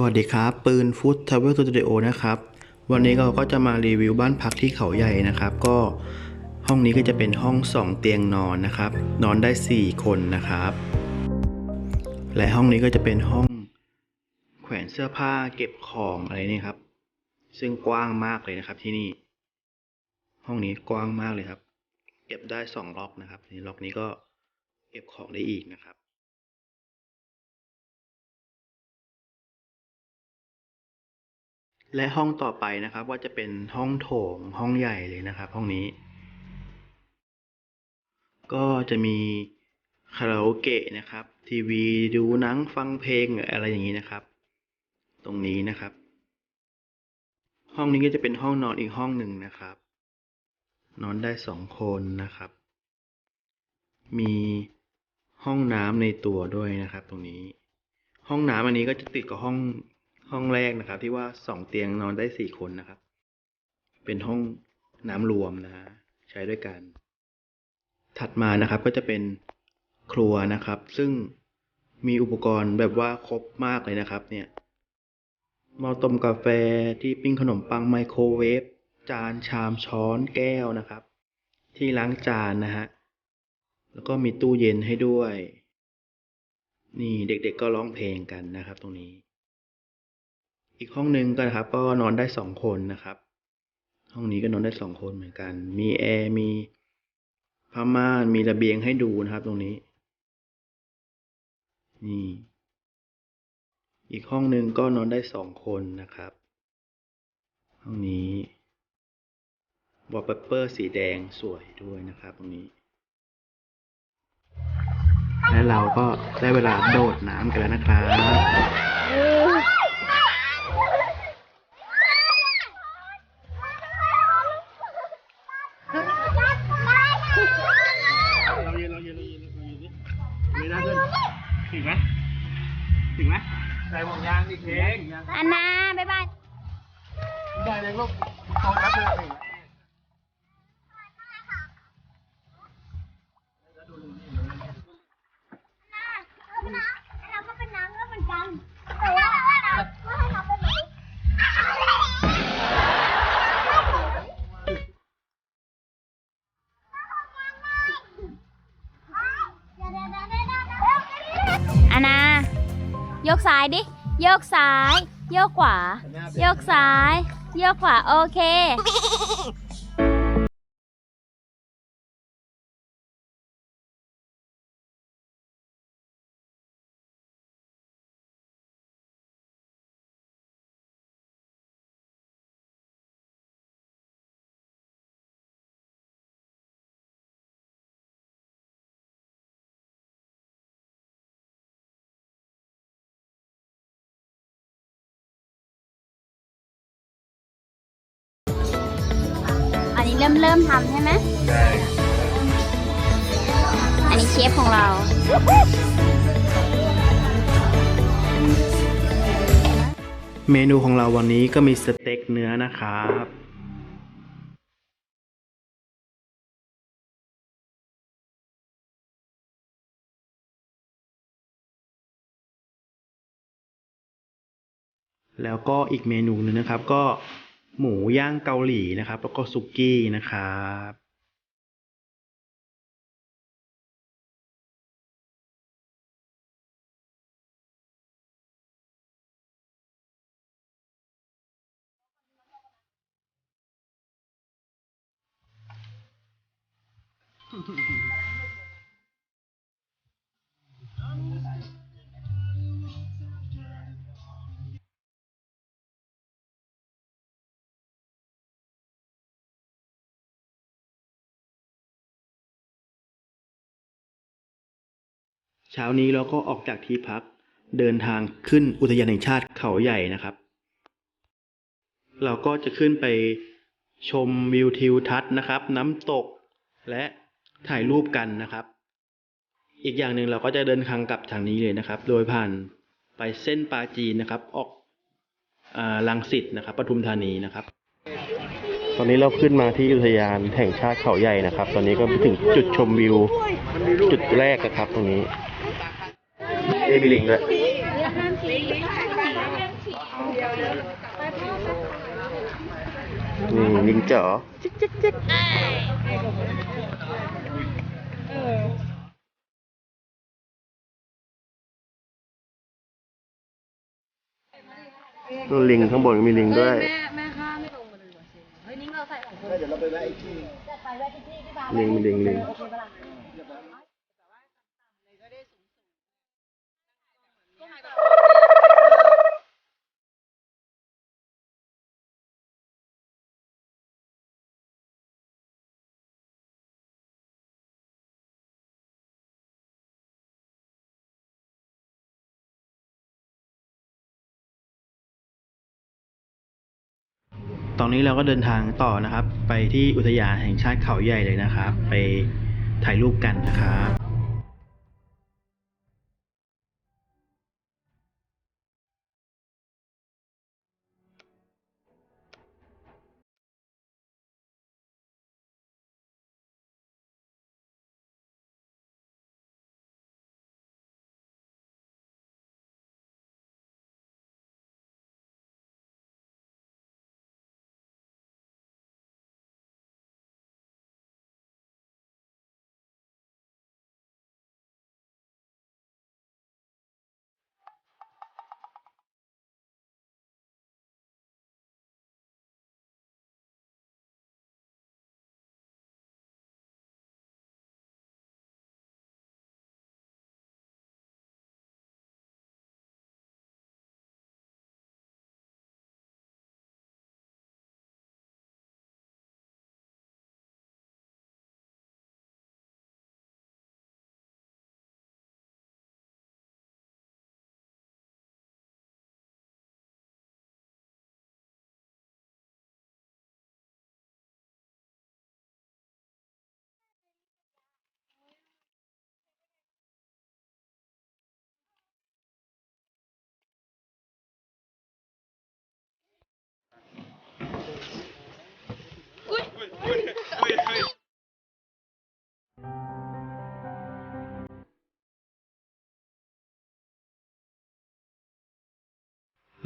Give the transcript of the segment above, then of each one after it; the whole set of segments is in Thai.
สวัสดีครับ ปืนฟุตทาวเวลสตูดิโอนะครับ วันนี้เราก็จะมารีวิวบ้านพักที่เขาใหญ่นะครับ ก็ห้องนี้ก็จะเป็นห้อง 2 เตียงนอนนะครับ นอนได้ 4 คนนะครับ และห้องนี้ก็จะเป็นห้องแขวนเสื้อผ้าเก็บของอะไรนี่ครับ ซึ่งกว้างมากเลยนะครับที่นี่ ห้องนี้กว้างมากเลยครับ เก็บได้ 2 ล็อกนะครับนี่ล็อกนี้ก็เก็บของได้อีกนะครับ และห้องต่อไปนะครับว่าจะเป็นห้องโถงห้องใหญ่เลยนะครับห้องนี้ ก็จะมีคาราโอเกะนะครับ ทีวีดูหนังฟังเพลงอะไรอย่างนี้นะครับ ตรงนี้นะครับ ห้องนี้ก็จะเป็นห้องนอนอีกห้องหนึ่งนะครับ นอนได้สองคนนะครับ มีห้องน้ำในตัวด้วยนะครับ ตรงนี้ ห้องน้ำอันนี้ก็จะติดกับห้อง ห้องแรกนะครับ ที่ว่าสองเตียงนอนได้สี่คนนะครับ เป็นห้องน้ำรวมนะฮะใช้ด้วยกัน ถัดมานะครับก็จะเป็นครัวนะครับ ซึ่งมีอุปกรณ์แบบว่าครบมากเลยนะครับ เนี่ยหม้อต้มกาแฟที่ปิ้งขนมปังไมโครเวฟจานชามช้อนแก้วนะครับ ที่ล้างจานนะฮะแล้วก็มีตู้เย็นให้ด้วย นี่เด็กๆก็ร้องเพลงกันนะครับ ตรงนี้ อีกห้องหนึ่งก็นะครับ ก็นอนได้สองคนนะครับ ห้องนี้ก็นอนได้สองคนเหมือนกัน มีแอร์มีผ้าม่านมีระเบียงให้ดูนะครับ ตรงนี้ นี่ อีกห้องหนึ่งก็นอนได้สองคนนะครับ ห้องนี้วอลเปเปอร์สีแดงสวยด้วยนะครับ ตรงนี้ และเราก็ได้เวลาโดดน้ำกันแล้วนะครับ ถึงไหมถึงไหมใส่ห่วงยางดิเค้กอันนาบ๊ายบาย ได้เลยลูก ยกซ้ายดิ โยกซ้าย โยกขวา โยกซ้าย โยกขวา โอเค เริ่มเริ่มทำใช่ไหมใช่อันนี้เชฟของเรา เมนูของเราวันนี้ก็มีสเต็กเนื้อนะครับแล้วก็อีกเมนูหนึงนะครับก็ หมูย่างเกาหลีนะครับ แล้วก็ซุกี้นะครับ เช้านี้เราก็ออกจากที่พักเดินทางขึ้นอุทยานแห่งชาติเขาใหญ่นะครับ เราก็จะขึ้นไปชมวิวทิวทัศน์นะครับ น้ำตกและถ่ายรูปกันนะครับ อีกอย่างหนึ่งเราก็จะเดินทางกลับทางนี้เลยนะครับ โดยผ่านไปเส้นปาจีนนะครับ ออกอลังสิตนะครับปทุมธานีนะครับ ตอนนี้เราขึ้นมาที่อุทยานแห่งชาติเขาใหญ่นะครับ ตอนนี้ก็ถึงจุดชมวิวจุดแรกนะครับ ตรงนี้ เอบิลิงด้วยห้ามชี้ห้ามชี้นี่ลิงจ๋อลิงข้างบนมีลิงด้วยแม่แม่ข้าไม่ตรงกันเลยว่ะเชนเฮ้ยนิ้งเราใส่ของคนเดี๋ยวเราไปแวะอีกที่ลิงลิงลิง ตอนนี้เราก็เดินทางต่อนะครับ ไปที่อุทยานแห่งชาติเขาใหญ่เลยนะครับ ไปถ่ายรูปกันนะครับ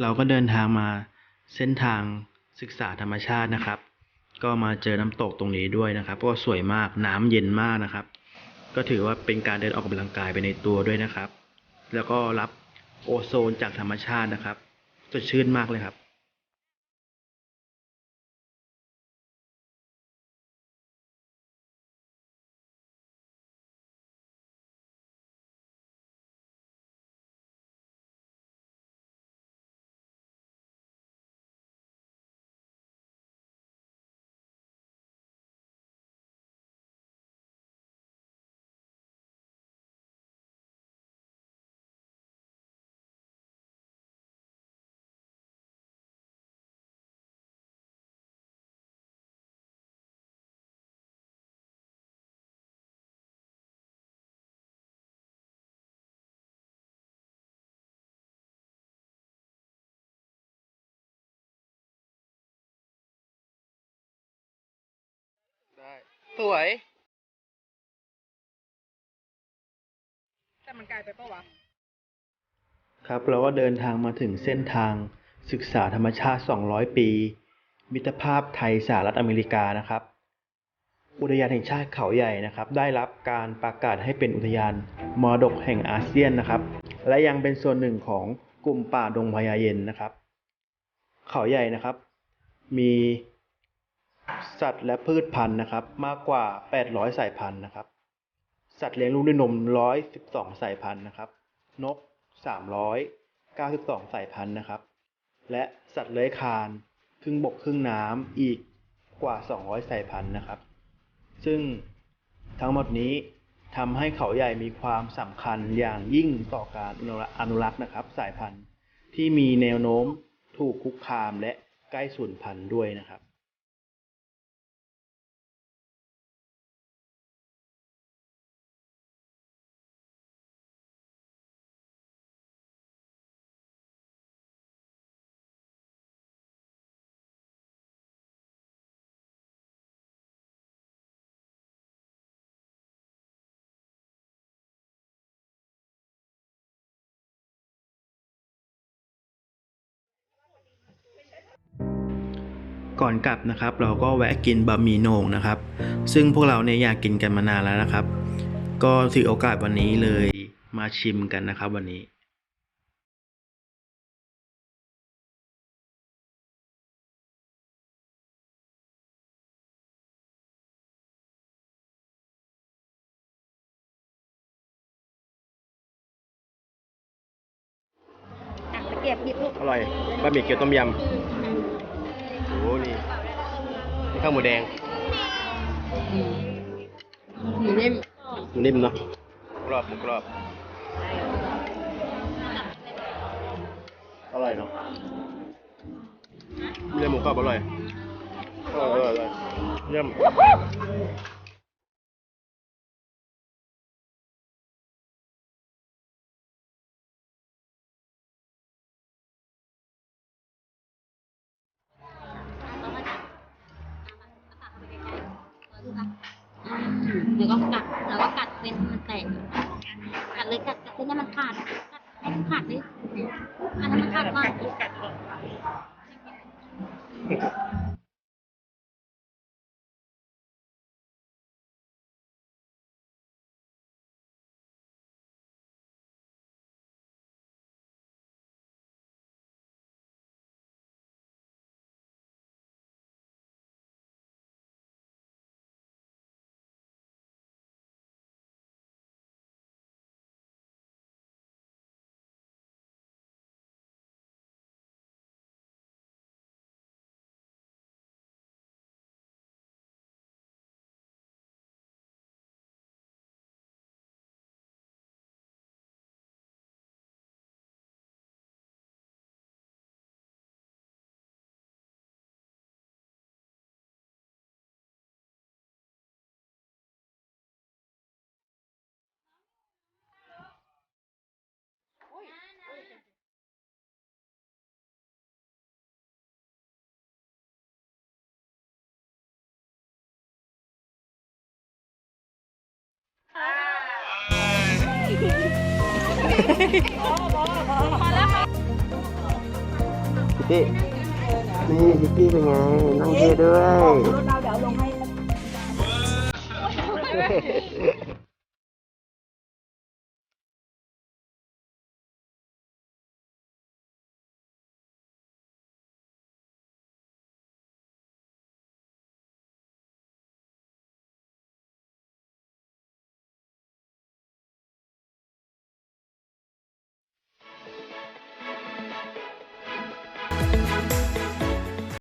เราก็เดินทางมาเส้นทางศึกษาธรรมชาตินะครับ ก็มาเจอน้ำตกตรงนี้ด้วยนะครับก็สวยมากน้ำเย็นมากนะครับ ก็ถือว่าเป็นการเดินออกกำลังกายไปในตัวด้วยนะครับ แล้วก็รับโอโซนจากธรรมชาตินะครับสดชื่นมากเลยครับ วย แต่มันไกลไปปะวะ ครับเราก็เดินทางมาถึงเส้นทางศึกษาธรรมชาติ 200 ปี มิตรภาพไทยสหรัฐอเมริกานะครับ อุทยานแห่งชาติเขาใหญ่นะครับ ได้รับการประกาศให้เป็นอุทยานมรดกแห่งอาเซียนนะครับ และยังเป็นส่วนหนึ่งของกลุ่มป่าดงพญาเย็นนะครับ เขาใหญ่นะครับ มี สัตว์และพืชพันธุ์นะครับ มากกว่า 800 สายพันธุ์นะครับ สัตว์เลี้ยงลูกด้วยนม 112 สายพันธุ์นะครับ นก 392 สายพันธุ์นะครับ และสัตว์เลื้อยคลานครึ่งบกครึ่งน้ำอีกกว่า 200 สายพันธุ์นะครับ ซึ่งทั้งหมดนี้ทำให้เขาใหญ่มีความสำคัญอย่างยิ่งต่อการอนุรักษ์นะครับ สายพันธุ์ที่มีแนวโน้มถูกคุกคามและใกล้สูญพันธุ์ด้วยนะครับ ก่อนกลับนะครับ เราก็แวะกินบะหมี่โหน่งนะครับ ซึ่งพวกเราเนี่ยอยากกินกันมานานแล้วนะครับ ก็ถือโอกาสวันนี้เลยมาชิมกันนะครับวันนี้อะตะเกียบหยิบลูกอร่อยบะหมี่เกี๊ยวต้มยำ ข้าวหมูแดงหมูนิ่มหมูนิ่มเนาะกรอบหมูกรอบอร่อยเนาะเนื้อหมูกรอบอร่อยอร่อยอร่อยอร่อยเยี่ยม Thanks. คิตตี้นี่คิตตี้เป็นไงนั่งเท่ด้วย